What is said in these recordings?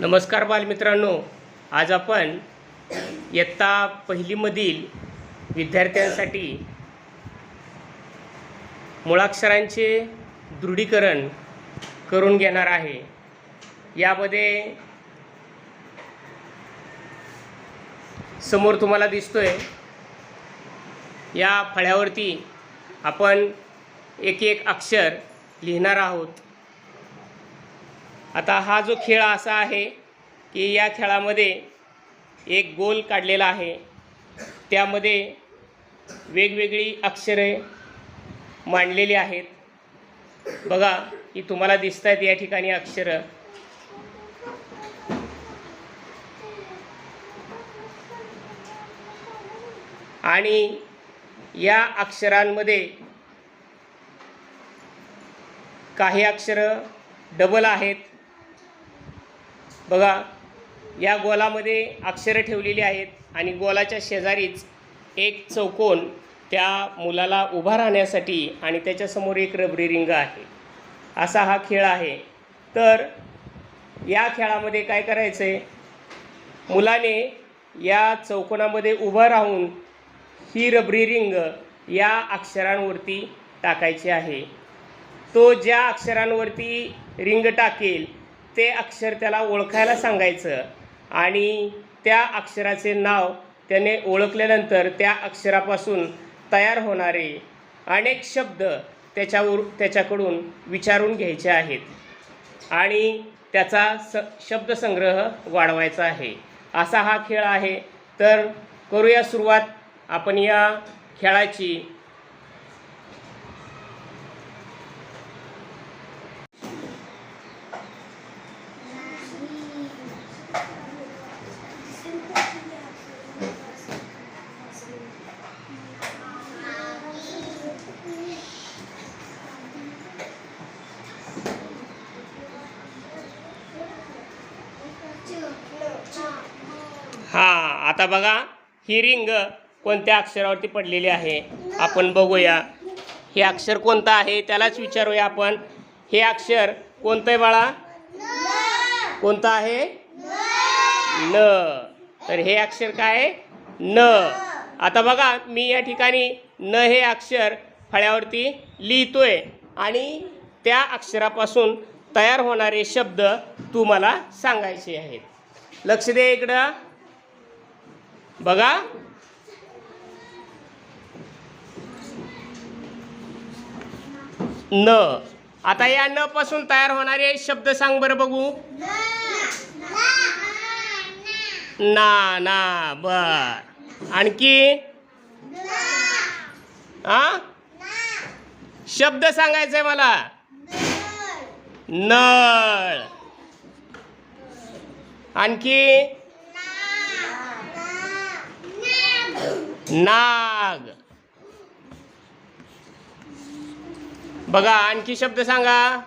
नमस्कार बालमित्रांनो. आज आपण इयत्ता पहिलीमधील विद्यार्थ्यांसाठी मुळाक्षरांचे दृढीकरण करून घेणार आहे. यामध्ये समोर तुम्हाला दिसतोय. या फळ्यावरती आपण एक एक अक्षर लिहिणार आहोत. आता हा जो खेळ असा आहे की या खेळामध्ये एक गोल काढलेला आहे. त्यामध्ये वेगवेगळी अक्षरे मांडलेली आहेत. बघा की तुम्हाला दिसत आहेत या ठिकाणी अक्षरं. आणि या अक्षरांमध्ये काही अक्षरं डबल आहेत. बघा या गोलामध्ये अक्षरं ठेवलेली आहेत आणि गोलाच्या शेजारीच एक चौकोन त्या मुलाला उभा राहण्यासाठी आणि त्याच्यासमोर एक रबरी रिंग आहे. असा हा खेळ आहे. तर या खेळामध्ये काय करायचं आहे मुलाने या चौकोनामध्ये उभं राहून ही रबरी रिंग या अक्षरांवरती टाकायची आहे. तो ज्या अक्षरांवरती रिंग टाकेल ते अक्षर त्याला ओळखायला सांगायचं. आणि त्या अक्षराचे नाव त्याने ओळखल्यानंतर त्या अक्षरापासून तयार होणारे अनेक शब्द त्याच्यावर त्याच्याकडून विचारून घ्यायचे आहेत. आणि त्याचा स शब्दसंग्रह वाढवायचा आहे. असा हा खेळ आहे. तर करूया सुरुवात. आपण या खेळाची आता बघा ही रिंग कोणत्या अक्षरावरती पडलेली आहे? आपण बघूया. हे अक्षर कोणतं आहे? त्यालाच विचारूया आपण. हे अक्षर कोणतं आहे बाळा? कोणतं आहे? न. तर हे अक्षर काय आहे? न. आता बघा मी या ठिकाणी न हे अक्षर फळ्यावरती लिहितोय आणि त्या अक्षरापासून तयार होणारे शब्द तू मला सांगायचे आहेत. लक्ष दे इकडं. बघा. न. आता या न पासून तयार होणारे शब्द सांग बरं बघू. ना ना बर. आणखी? हा शब्द सांगायचंय मला. नळ. आणखी? नाग. बघा आणखी शब्द सांगा.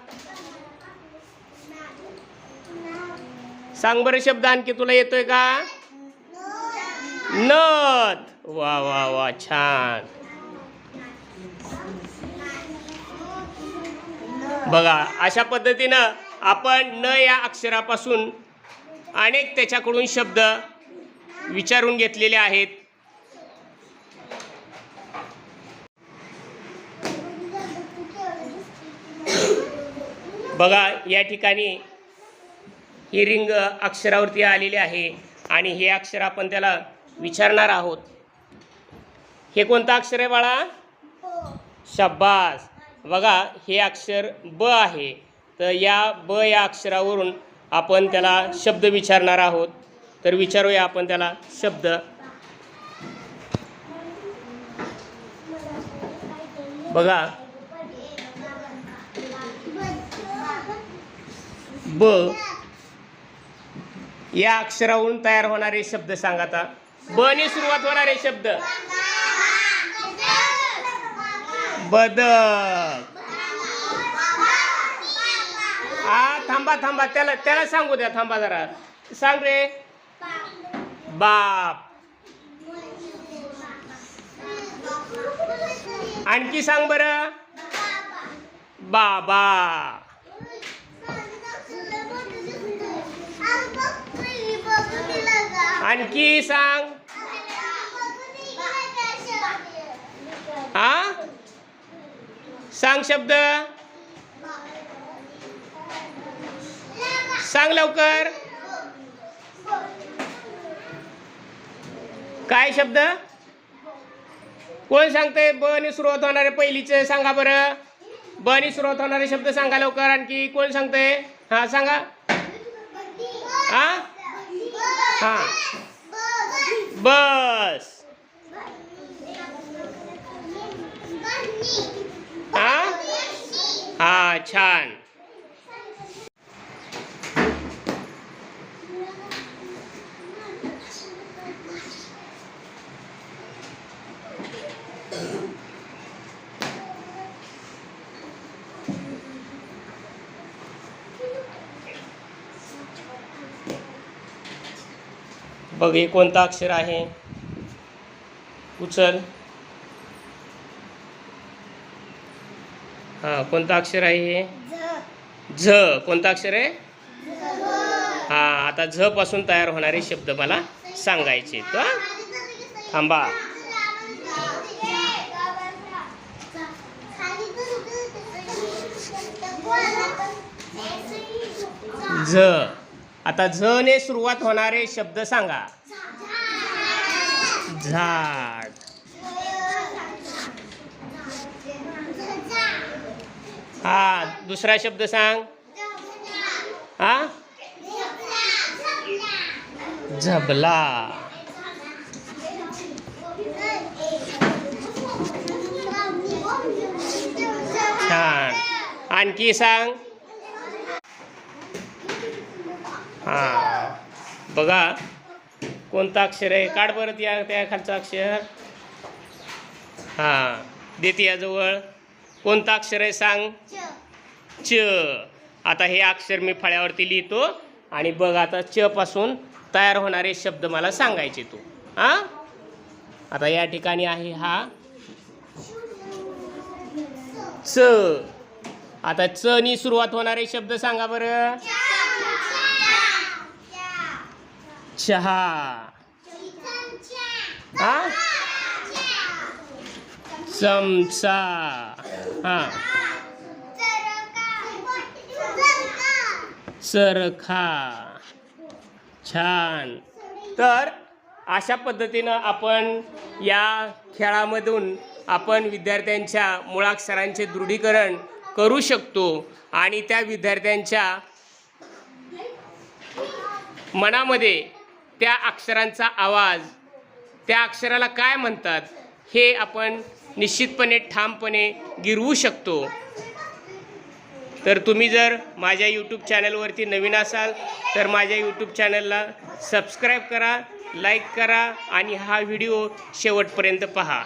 सांग बरं शब्द आणखी तुला येतोय का? नथ. वा वा वा छान. बघा अशा पद्धतीनं आपण न या अक्षरापासून अनेक त्याच्याकडून शब्द विचारून घेतलेले आहेत. बघा या ठिकाणी ही रिंग अक्षरावरती आलेली आहे आणि हे अक्षर आपण त्याला विचारणार आहोत. हे कोणतं अक्षर आहे बाळा? शब्बास. बघा हे अक्षर ब आहे. तर या ब या अक्षरावरून आपण त्याला शब्द विचारणार आहोत. तर विचारूया आपण त्याला शब्द. बघा ब. या अक्षरावरून तयार होणारे शब्द सांगा आता. ब ने सुरुवात होणारे शब्द. बदक हा थांबा थांबा. त्याला त्याला सांगू द्या. थांबा जरा. सांग रे. बाप. आणखी सांग बरं. बाबा. आणखी सांग. हा? सांग शब्द. सांग लवकर. काय शब्द? कोण सांगतंय? ब ने सुरुवात होणारे पहिलीचे सांगा बरं. ब ने सुरुवात होणारे शब्द सांगा लवकर आणखी. कोण सांगतंय? हा सांगा. हा? हा बस हा हा छान बघ हे कोणतं अक्षर आहे? उचल. हां कोणतं अक्षर आहे हे? झ. कोणतं अक्षर आहे? हां आता झ पासून तयार होणारे शब्द मला सांगायचे तो थांबा. झ. आता झ ने सुरुवात होणारे शब्द सांगा. झाड. हा दुसरा शब्द सांग. हा? झबला. छान. आणखी सांग. हा. बघा कोणतं अक्षर आहे? काढ बरं त्या त्या खालचं अक्षर. हा. देते याजवळ. कोणतं अक्षर आहे सांग? च. आता हे अक्षर मी फळ्यावरती लिहितो आणि बघ आता च पासून तयार होणारे शब्द मला सांगायचे तू. हा? आता या ठिकाणी आहे हा. च आता च नी सुरुवात होणारे शब्द सांगा बरं. चहा. हा? चमचा. हा. चरखा. छान. तर अशा पद्धतीनं आपण या खेळामधून आपण विद्यार्थ्यांच्या मुळाक्षरांचे दृढीकरण करू शकतो आणि त्या विद्यार्थ्यांच्या मनामध्ये त्या अक्षरांचा आवाज त्या अक्षराला काय म्हणतात हे आपण निश्चितपणे ठामपणे गिरवू शकतो. तर तुम्ही जर माझ्या यूट्यूब चॅनलवरती नवीन असाल तर माझ्या यूट्यूब चॅनलला सबस्क्राईब करा लाईक करा आणि हा व्हिडिओ शेवटपर्यंत पहा.